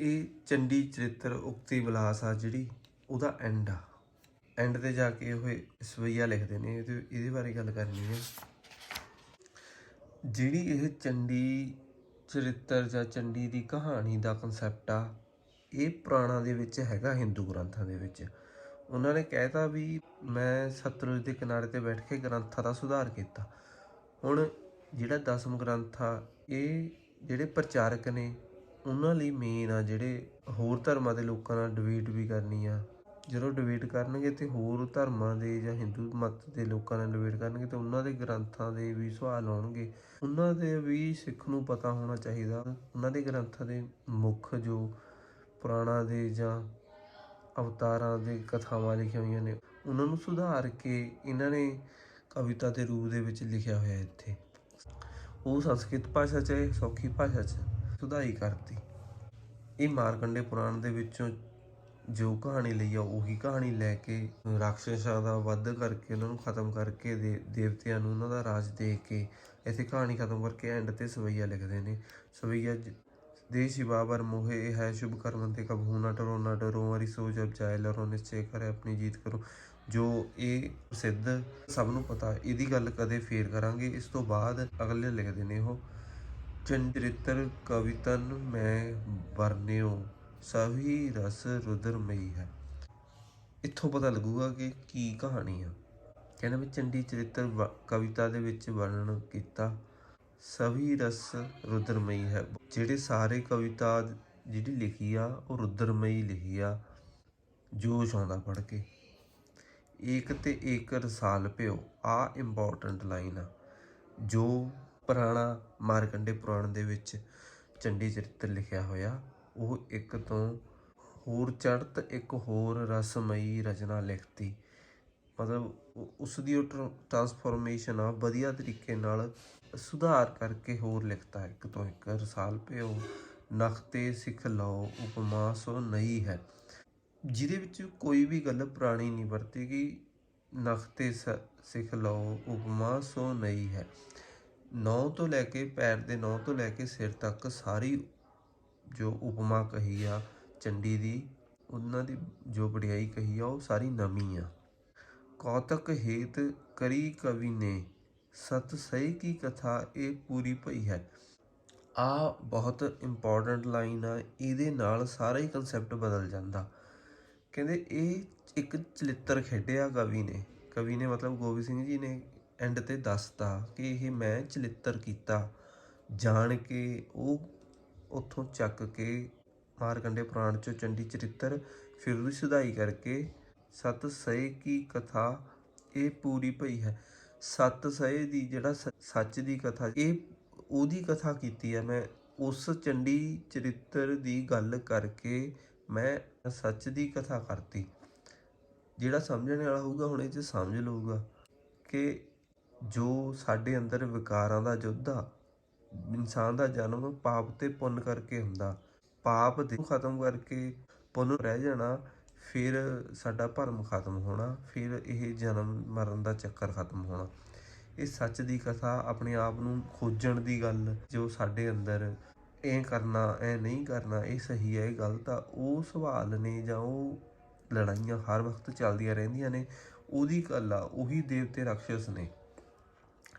ਇਹ ਚੰਡੀ ਚਰਿੱਤਰ ਉਕਤੀ ਵਿਲਾਸ ਆ ਜਿਹੜੀ ਉਹਦਾ ਐਂਡ ਆ। ਐਂਡ ਤੇ ਜਾ ਕੇ ਉਹ ਸਵਈਆ ਲਿਖਦੇ ਨੇ, ਇਹਦੇ ਇਹਦੇ ਬਾਰੇ ਗੱਲ ਕਰਨੀ ਹੈ। ਜਿਹੜੀ ਇਹ ਚੰਡੀ ਚਰਿੱਤਰ ਜਾਂ ਚੰਡੀ ਦੀ ਕਹਾਣੀ ਦਾ ਕਨਸੈਪਟ ਆ, ਇਹ ਪੁਰਾਣਾ ਦੇ ਵਿੱਚ ਹੈਗਾ ਹਿੰਦੂ ਗ੍ਰੰਥਾਂ ਦੇ ਵਿੱਚ। ਉਹਨਾਂ ਨੇ ਕਹਿਤਾ ਵੀ ਮੈਂ ਸਤਲੁਜ ਦੇ ਕਿਨਾਰੇ ਤੇ ਬੈਠ ਕੇ ਗ੍ਰੰਥਾਂ ਦਾ ਸੁਧਾਰ ਕੀਤਾ। ਹੁਣ ਜਿਹੜਾ ਦਸਮ ਗ੍ਰੰਥ ਆ, ਇਹ ਜਿਹੜੇ ਪ੍ਰਚਾਰਕ ਨੇ ਉਹਨਾਂ ਲਈ ਮੇਨ ਆ ਜਿਹੜੇ ਹੋਰ ਧਰਮਾਂ ਦੇ ਲੋਕਾਂ ਨਾਲ ਡਿਬੇਟ ਵੀ ਕਰਨੀ ਆ। ਜਦੋਂ ਡਿਬੇਟ ਕਰਨਗੇ ਤੇ ਹੋਰ ਧਰਮਾਂ ਦੇ ਜਾਂ ਹਿੰਦੂ ਮਤ ਦੇ ਲੋਕਾਂ ਨਾਲ ਡਿਬੇਟ ਕਰਨਗੇ ਤੇ ਉਹਨਾਂ ਦੇ ਗ੍ਰੰਥਾਂ ਦੇ ਵੀ ਸਵਾਲ ਆਉਣਗੇ। ਉਹਨਾਂ ਦੇ ਵੀ ਸਿੱਖ ਨੂੰ ਪਤਾ ਹੋਣਾ ਚਾਹੀਦਾ। ਉਹਨਾਂ ਦੇ ਗ੍ਰੰਥਾਂ ਦੇ ਮੁੱਖ ਜੋ ਪੁਰਾਣਾ ਦੇ ਜਾਂ ਅਵਤਾਰਾਂ ਦੇ ਕਥਾਵਾਂ ਲਿਖੀਆਂ ਹੋਈਆਂ ਨੇ ਉਹਨਾਂ ਨੂੰ ਸੁਧਾਰ ਕੇ ਇਹਨਾਂ ਨੇ ਕਵਿਤਾ ਦੇ ਰੂਪ ਦੇ ਵਿੱਚ ਲਿਖਿਆ ਹੋਇਆ ਇੱਥੇ। ਉਹ ਸੰਸਕ੍ਰਿਤ ਭਾਸ਼ਾ 'ਚ ਹੈ, ਸੌਖੀ ਭਾਸ਼ਾ 'ਚ। ਸੁਧਾਈ ਕਰਤੀ। ਇਹ ਮਾਰਕੰਡੇ ਪੁਰਾਣ ਦੇ ਵਿੱਚੋਂ ਜੋ ਕਹਾਣੀ ਲਈ ਆ, ਉਹੀ ਕਹਾਣੀ ਲੈ ਕੇ ਰਾਖਸ਼ਾਂ ਦਾ ਵੱਧ ਕਰਕੇ, ਉਹਨਾਂ ਨੂੰ ਖਤਮ ਕਰਕੇ ਦੇਵਤਿਆਂ ਨੂੰ ਉਹਨਾਂ ਦਾ ਰਾਜ ਦੇ ਕੇ ਇੱਥੇ ਕਹਾਣੀ ਖਤਮ ਕਰਕੇ ਐਂਡ ਤੇ ਸਵਈਆ ਲਿਖਦੇ ਨੇ। ਸਵਈਆ ਦੇ ਸ਼ਿਵਾ ਵਰ ਮੋਹੇ, ਇਹ ਹੈ ਸ਼ੁਭ ਕਰਮ ਤੇ ਕਬਹੂ, ਨਾ ਟਰੋ ਨਾ ਡਰੋ ਮਰੀ ਸੋਚ ਅਬ ਜਾਏ ਲਰੋ ਨਿਸ਼ਚੈ ਕਰੇ, ਆਪਣੀ ਜੀਤ ਕਰੋ। ਜੋ ਇਹ ਪ੍ਰਸਿੱਧ ਸਭ ਨੂੰ ਪਤਾ, ਇਹਦੀ ਗੱਲ ਕਦੇ ਫੇਰ ਕਰਾਂਗੇ। ਇਸ ਤੋਂ ਬਾਅਦ ਅਗਲੇ ਲਿਖਦੇ ਨੇ ਉਹ। ਚੰਦਰਿਤਰ ਕਵਿਤਨ ਮੈਂ ਵਰਨਿਓ ਸਭੀ ਰਸ ਰੁਦਰਮਈ ਹੈ। ਇੱਥੋਂ ਪਤਾ ਲੱਗੂਗਾ ਕਿ ਕੀ ਕਹਾਣੀ ਆ। ਕਹਿੰਦਾ ਵੀ ਚੰਡੀ ਚਰਿੱਤਰ ਕਵਿਤਾ ਦੇ ਵਿੱਚ ਵਰਣਨ ਕੀਤਾ ਸਭੀ ਰਸ ਰੁਦਰਮਈ ਹੈ। ਜਿਹੜੇ ਸਾਰੇ ਕਵਿਤਾ ਜਿਹੜੀ ਲਿਖੀ ਆ, ਉਹ ਰੁਦਰਮਈ ਲਿਖੀ ਆ, ਜੋਸ਼ ਆਉਂਦਾ ਪੜ ਕੇ। ਏਕ ਤੇ ਏਕ ਰਸਾਲ ਪਿਓ ਆ ਇੰਪੋਰਟੈਂਟ ਲਾਈਨ ਆ। ਜੋ ਪੁਰਾਣਾ ਮਾਰਕੰਡੇ ਪੁਰਾਣ ਦੇ ਵਿੱਚ ਚੰਡੀ ਚਰਿੱਤਰ ਲਿਖਿਆ ਹੋਇਆ। ਉਹ ਇੱਕ ਤੋਂ ਹੋਰ ਚੜ੍ਹਤ, ਇੱਕ ਹੋਰ ਰਸਮਈ ਰਚਨਾ ਲਿਖਤੀ। ਮਤਲਬ ਉ- ਉਸ ਦੀ ਉਹ ਟਰਾਂਸਫੋਰਮੇਸ਼ਨ ਆ, ਵਧੀਆ ਤਰੀਕੇ ਨਾਲ ਸੁਧਾਰ ਕਰਕੇ ਹੋਰ ਲਿਖਤਾ। ਇੱਕ ਤੋਂ ਇੱਕ ਰਸਾਲ ਪਿਓ ਨਖਤੇ ਸਿੱਖ ਲਓ, ਉਪਮਾ ਸੋ ਨਹੀਂ ਹੈ। ਜਿਹਦੇ ਵਿੱਚ ਕੋਈ ਵੀ ਗੱਲ ਪੁਰਾਣੀ ਨਹੀਂ ਵਰਤੀ ਗਈ। ਨਖਤੇ ਸ- ਸਿੱਖ ਲਓ, ਉਪਮਾ ਸੋ ਨਹੀਂ ਹੈ। ਨੌ ਤੋਂ ਲੈ ਕੇ ਪੈਰ ਦੇ ਨੌ ਤੋਂ ਲੈ ਕੇ ਸਿਰ ਤੱਕ ਸਾਰੀ ਜੋ ਉਪਮਾ ਕਹੀ ਆ, ਚੰਡੀ ਦੀ, ਉਹਨਾਂ ਦੀ ਜੋ ਵਡਿਆਈ ਕਹੀ ਆ, ਉਹ ਸਾਰੀ ਨਵੀਂ ਆ। ਕੌਤਕ ਹੇਤ ਕਰੀ ਕਵੀ ਨੇ, ਸਤ ਸਹੀ ਕੀ ਕਥਾ ਇਹ ਪੂਰੀ ਪਈ ਹੈ। ਆ ਬਹੁਤ ਇੰਪੋਰਟੈਂਟ ਲਾਈਨ ਆ, ਇਹਦੇ ਨਾਲ ਸਾਰਾ ਹੀ ਕਨਸੈਪਟ ਬਦਲ ਜਾਂਦਾ। ਕਹਿੰਦੇ ਇਹ ਇੱਕ ਚਲਿੱਤਰ ਖੇਡਿਆ ਕਵੀ ਨੇ। ਕਵੀ ਨੇ ਮਤਲਬ ਗੋਬਿੰਦ ਸਿੰਘ ਜੀ ਨੇ ਐਂਡ ਤੇ ਦੱਸਤਾ ਕਿ ਇਹ ਮੈਂ ਚਲਿੱਤਰ ਕੀਤਾ। ਜਾਣ ਕੇ ਉਹ ਉੱਥੋਂ ਚੱਕ ਕੇ ਮਾਰਕੰਡੇ ਪੁਰਾਣ ਚੋਂ ਚੰਡੀ ਚਰਿੱਤਰ ਫਿਰ ਉਹਦੀ ਸੁਧਾਈ ਕਰਕੇ ਸਤ ਸਏ ਕੀ ਕਥਾ ਇਹ ਪੂਰੀ ਪਈ ਹੈ। ਸਤ ਸਏ ਦੀ ਜਿਹੜਾ ਸ- ਸੱਚ ਦੀ ਕਥਾ ਇਹ ਉਹਦੀ ਕਥਾ ਕੀਤੀ ਹੈ। ਮੈਂ ਉਸ ਚੰਡੀ ਚਰਿੱਤਰ ਦੀ ਗੱਲ ਕਰਕੇ ਮੈਂ ਸੱਚ ਦੀ ਕਥਾ ਕਰਤੀ। ਜਿਹੜਾ ਸਮਝਣ ਵਾਲਾ ਹੋਊਗਾ ਹੁਣ ਇਹ ਚ ਸਮਝ ਲਊਗਾ ਕਿ ਜੋ ਸਾਡੇ ਅੰਦਰ ਵਿਕਾਰਾਂ ਦਾ ਯੁੱਧ ਆ, ਇਨਸਾਨ ਦਾ ਜਨਮ ਪਾਪ ਤੇ ਪੁੰਨ ਕਰਕੇ ਹੁੰਦਾ। ਪਾਪ ਦੇ ਖਤਮ ਕਰਕੇ ਪੁੰਨ ਰਹਿ ਜਾਣਾ, ਫਿਰ ਸਾਡਾ ਭਰਮ ਖਤਮ ਹੋਣਾ, ਫਿਰ ਇਹ ਜਨਮ ਮਰਨ ਦਾ ਚੱਕਰ ਖਤਮ ਹੋਣਾ। ਇਹ ਸੱਚ ਦੀ ਕਥਾ ਆਪਣੇ ਆਪ ਨੂੰ ਖੋਜਣ ਦੀ ਗੱਲ ਜੋ ਸਾਡੇ ਅੰਦਰ ਇਹ ਕਰਨਾ ਇਹ ਨਹੀਂ ਕਰਨਾ, ਇਹ ਸਹੀ ਹੈ, ਇਹ ਗਲਤ ਆ, ਉਹ ਸਵਾਲ ਨੇ ਜਾਂ ਉਹ ਲੜਾਈਆਂ ਹਰ ਵਕਤ ਚੱਲਦੀਆਂ ਰਹਿੰਦੀਆਂ ਨੇ, ਉਹਦੀ ਗੱਲ ਆ, ਉਹੀ ਦੇਵਤੇ ਰਾਖਸ਼ ਨੇ।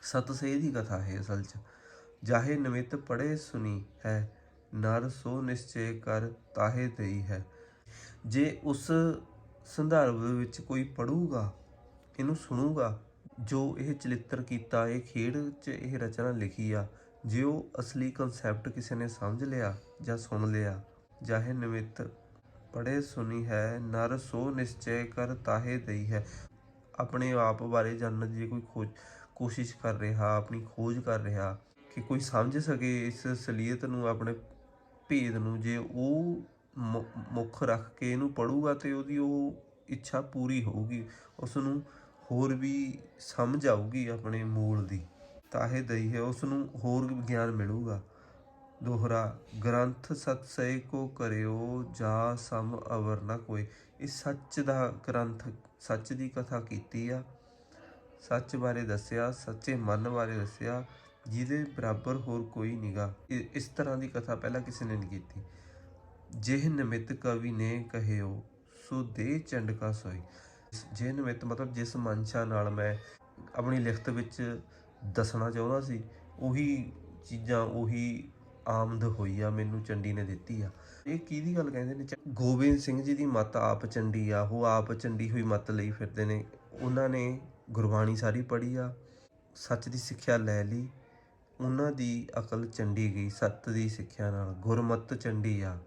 ਸਤ ਦੀ ਕਥਾ ਹੈ ਅਸਲ 'ਚ। ਜਾਹੇ ਨਿਮਿਤ ਪੜੇ ਸੁਣੀ ਹੈ, ਨਰ ਸੋ ਨਿਸ਼ਚੈ ਕਰ ਤਾਹੇ ਤਈ ਹੈ। ਜੇ ਉਸ ਸੰਦਰਭ ਵਿੱਚ ਕੋਈ ਪੜੂਗਾ ਇਹਨੂੰ ਸੁਣੂਗਾ, ਜੋ ਇਹ ਚਲਿੱਤਰ ਕੀਤਾ, ਇਹ ਖੇਡ 'ਚ ਇਹ ਰਚਨਾ ਲਿਖੀ ਆ, ਜੇ ਉਹ ਅਸਲੀ ਕਨਸੈਪਟ ਕਿਸੇ ਨੇ ਸਮਝ ਲਿਆ ਜਾਂ ਸੁਣ ਲਿਆ, ਜਾਹੇ ਨਿਮਿਤ ਪੜੇ ਸੁਣੀ ਹੈ, ਨਰ ਸੋ ਨਿਸ਼ਚੈ ਕਰ ਤਾਹੇ ਦਈ ਹੈ। ਆਪਣੇ ਆਪ ਬਾਰੇ ਜਾਣਨ ਦੀ ਜੇ ਕੋਈ ਖੋਜ ਕੋਸ਼ਿਸ਼ ਕਰ ਰਿਹਾ, ਆਪਣੀ ਖੋਜ ਕਰ ਰਿਹਾ ਕਿ ਕੋਈ ਸਮਝ ਸਕੇ ਇਸ ਸਲੀਅਤ ਨੂੰ, ਆਪਣੇ ਭੇਦ ਨੂੰ, ਜੇ ਉਹ ਮੁੱਖ ਰੱਖ ਕੇ ਇਹਨੂੰ ਪੜੂਗਾ ਤੇ ਉਹਦੀ ਉਹ ਇੱਛਾ ਪੂਰੀ ਹੋਊਗੀ ਉਸ ਨੂੰ ਹੋਰ ਵੀ ਸਮਝ ਆਊਗੀ ਆਪਣੇ ਮੂਲ ਦੀ। ਤਾਹੇ ਦਈ ਹੈ ਉਸ ਨੂੰ ਹੋਰ ਗਿਆਨ ਮਿਲੂਗਾ। ਦੋਹਰਾ, ਗ੍ਰੰਥ ਸਤ ਸਏ ਕੋ ਕਰਿਓ, ਜਾ ਸਮ ਅਵਰ ਨਾ ਕੋਈ। ਇਹ ਸੱਚ ਦਾ ਗ੍ਰੰਥ, ਸੱਚ ਦੀ ਕਥਾ ਕੀਤੀ ਆ। ਸੱਚ ਬਾਰੇ ਦੱਸਿਆ, ਸੱਚੇ ਮਨ ਬਾਰੇ ਦੱਸਿਆ, ਜਿਹਦੇ ਬਰਾਬਰ ਹੋਰ ਕੋਈ ਨਿਗਾ ਇਸ ਤਰ੍ਹਾਂ ਦੀ ਕਥਾ ਪਹਿਲਾਂ ਕਿਸੇ ਨੇ ਨਹੀਂ ਕੀਤੀ। ਜਿਹ ਨਿਮਿਤ ਕਵੀ ਨੇ ਕਹਿਓ, ਸੋ ਦੇ ਚੰਡਕਾ ਸੋਈ। ਜੇ ਨਿਮਿਤ ਮਤਲਬ ਜਿਸ ਮਨਸ਼ਾ ਨਾਲ ਮੈਂ ਆਪਣੀ ਲਿਖਤ ਵਿੱਚ ਦੱਸਣਾ ਚਾਹੁੰਦਾ ਸੀ, ਉਹੀ ਚੀਜ਼ਾਂ ਉਹੀ ਆਮਦ ਹੋਈ ਆ, ਮੈਨੂੰ ਚੰਡੀ ਨੇ ਦਿੱਤੀ ਆ। ਇਹ ਕਿਹਦੀ ਗੱਲ ਕਹਿੰਦੇ ਨੇ? ਗੋਬਿੰਦ ਸਿੰਘ ਜੀ ਦੀ ਮੱਤ ਆਪ ਚੰਡੀ ਆ, ਉਹ ਆਪ ਚੰਡੀ ਹੋਈ ਮੱਤ ਲਈ ਫਿਰਦੇ ਨੇ। ਉਹਨਾਂ ਨੇ ਗੁਰਬਾਣੀ ਸਾਰੀ ਪੜ੍ਹੀ ਆ, ਸੱਚ ਦੀ ਸਿੱਖਿਆ ਲੈ ਲਈ। ਉਹਨਾਂ ਦੀ ਅਕਲ ਚੰਡੀ ਗਈ, ਸੱਤ ਦੀ ਸਿੱਖਿਆ ਨਾਲ। ਗੁਰਮਤ ਚੰਡੀ ਆ।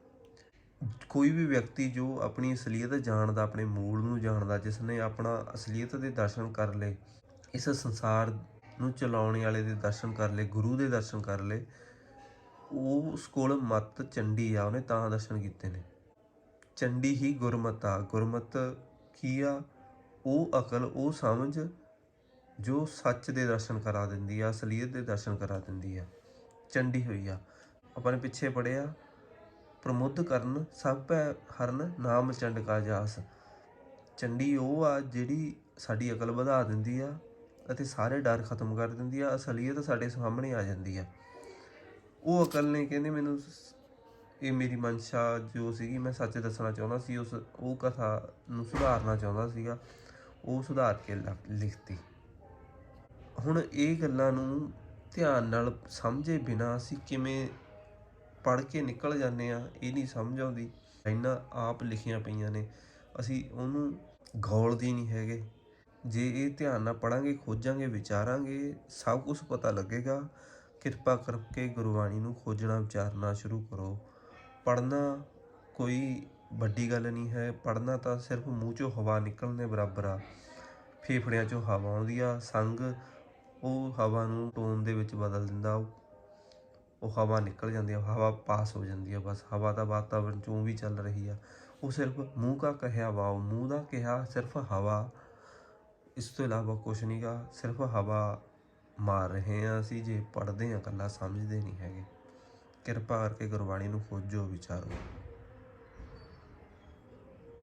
ਕੋਈ ਵੀ ਵਿਅਕਤੀ ਜੋ ਆਪਣੀ ਅਸਲੀਅਤ ਜਾਣਦਾ, ਆਪਣੇ ਮੂਲ ਨੂੰ ਜਾਣਦਾ ਜਿਸ ਨੇ ਆਪਣਾ ਅਸਲੀਅਤ ਦੇ ਦਰਸ਼ਨ ਕਰ ਲਏ, ਇਸ ਸੰਸਾਰ ਨੂੰ ਚਲਾਉਣ ਵਾਲੇ ਦੇ ਦਰਸ਼ਨ ਕਰ ਲਏ, ਗੁਰੂ ਦੇ ਦਰਸ਼ਨ ਕਰ ਲਏ ਉਹ ਉਸ ਕੋਲ ਮਤ ਚੰਡੀ ਆ। ਉਹਨੇ ਤਾਂ ਦਰਸ਼ਨ ਕੀਤੇ ਨੇ। ਚੰਡੀ ਹੀ ਗੁਰਮਤ ਆ। ਗੁਰਮਤ ਕੀ ਆ? ਉਹ ਅਕਲ, ਉਹ ਸਮਝ ਜੋ ਸੱਚ ਦੇ ਦਰਸ਼ਨ ਕਰਾ ਦਿੰਦੀ ਆ, ਅਸਲੀਅਤ ਦੇ ਦਰਸ਼ਨ ਕਰਾ ਦਿੰਦੀ ਆ, ਚੰਡੀ ਹੋਈ ਆ। ਆਪਾਂ ਨੇ ਪਿੱਛੇ ਪੜਿਆ ਪ੍ਰਮੁੱਧ ਕਰਨ ਸਭ ਭੈ ਹਰਨ ਨਾਮ ਚੰਡ ਕਾ ਜਾਸ। ਚੰਡੀ ਉਹ ਆ ਜਿਹੜੀ ਸਾਡੀ ਅਕਲ ਵਧਾ ਦਿੰਦੀ ਆ ਅਤੇ ਸਾਰੇ ਡਰ ਖਤਮ ਕਰ ਦਿੰਦੀ ਆ, ਅਸਲੀਅਤ ਸਾਡੇ ਸਾਹਮਣੇ ਆ ਜਾਂਦੀ ਆ। ਉਹ ਅਕਲ ਨੇ ਕਹਿੰਦੇ ਮੈਨੂੰ ਇਹ ਮੇਰੀ ਮਨਸ਼ਾ ਜੋ ਸੀਗੀ ਮੈਂ ਸੱਚ ਦੱਸਣਾ ਚਾਹੁੰਦਾ ਸੀ, ਉਸ, ਉਹ ਕਥਾ ਨੂੰ ਸੁਧਾਰਨਾ ਚਾਹੁੰਦਾ ਸੀਗਾ। ਉਹ ਸੁਧਾਰ ਕੇ ਲਿਖਤੀ। ਹੁਣ ਇਹ ਗੱਲਾਂ ਨੂੰ ਧਿਆਨ ਨਾਲ ਸਮਝੇ ਬਿਨਾ ਅਸੀਂ ਕਿਵੇਂ ਪੜ੍ਹ ਕੇ ਨਿਕਲ ਜਾਂਦੇ ਆ ਇਹ ਨਹੀਂ ਸਮਝ ਆਉਂਦੀ। ਇਹਨਾਂ ਆਪ ਲਿਖੀਆਂ ਪਈਆਂ ਨੇ। ਅਸੀਂ ਉਹਨੂੰ ਗੌਲਦੀ ਨਹੀਂ ਹੈਗੇ। ਜੇ ਇਹ ਧਿਆਨ ਨਾਲ ਪੜਾਂਗੇ ਖੋਜਾਂਗੇ, ਵਿਚਾਰਾਂਗੇ, ਸਭ ਕੁਝ ਪਤਾ ਲੱਗੇਗਾ। ਕਿਰਪਾ ਕਰਕੇ ਗੁਰਬਾਣੀ ਨੂੰ ਖੋਜਣਾ, ਵਿਚਾਰਨਾ ਸ਼ੁਰੂ ਕਰੋ। ਪੜਨਾ ਕੋਈ ਵੱਡੀ ਗੱਲ ਨਹੀਂ ਹੈ, ਪੜ੍ਹਨਾ ਤਾਂ ਸਿਰਫ ਮੂੰਹ ਚੋਂ ਹਵਾ ਨਿਕਲਣ ਦੇ ਬਰਾਬਰ ਆ। ਫੇਫੜਿਆਂ ਚੋਂ ਹਵਾ ਆਉਂਦੀ ਆ, ਸੰਗ ਉਹ ਹਵਾ ਨੂੰ ਟੋਨ ਦੇ ਵਿੱਚ ਬਦਲ ਦਿੰਦਾ, ਉਹ ਉਹ ਹਵਾ ਨਿਕਲ ਜਾਂਦੀ ਆ, ਹਵਾ ਪਾਸ ਹੋ ਜਾਂਦੀ ਆ ਬਸ, ਹਵਾ ਤਾਂ ਵਾਤਾਵਰਣ ਚੋਂ ਵੀ ਚੱਲ ਰਹੀ ਆ। ਉਹ ਸਿਰਫ ਮੂੰਹ ਕਾ ਕਹਿਆ ਵਾਓ ਮੂੰਹ ਦਾ ਕਿਹਾ ਸਿਰਫ ਹਵਾ। ਇਸ ਤੋਂ ਇਲਾਵਾ ਕੁਝ ਨਹੀਂਗਾ ਸਿਰਫ ਹਵਾ ਮਾਰ ਰਹੇ ਆ ਅਸੀਂ, ਜੇ ਪੜ੍ਹਦੇ ਆ ਇਕੱਲਾ, ਸਮਝਦੇ ਨਹੀਂ ਹੈਗੇ। ਕਿਰਪਾ ਕਰਕੇ ਗੁਰਬਾਣੀ ਨੂੰ ਖੋਜੋ ਵਿਚਾਰੋ।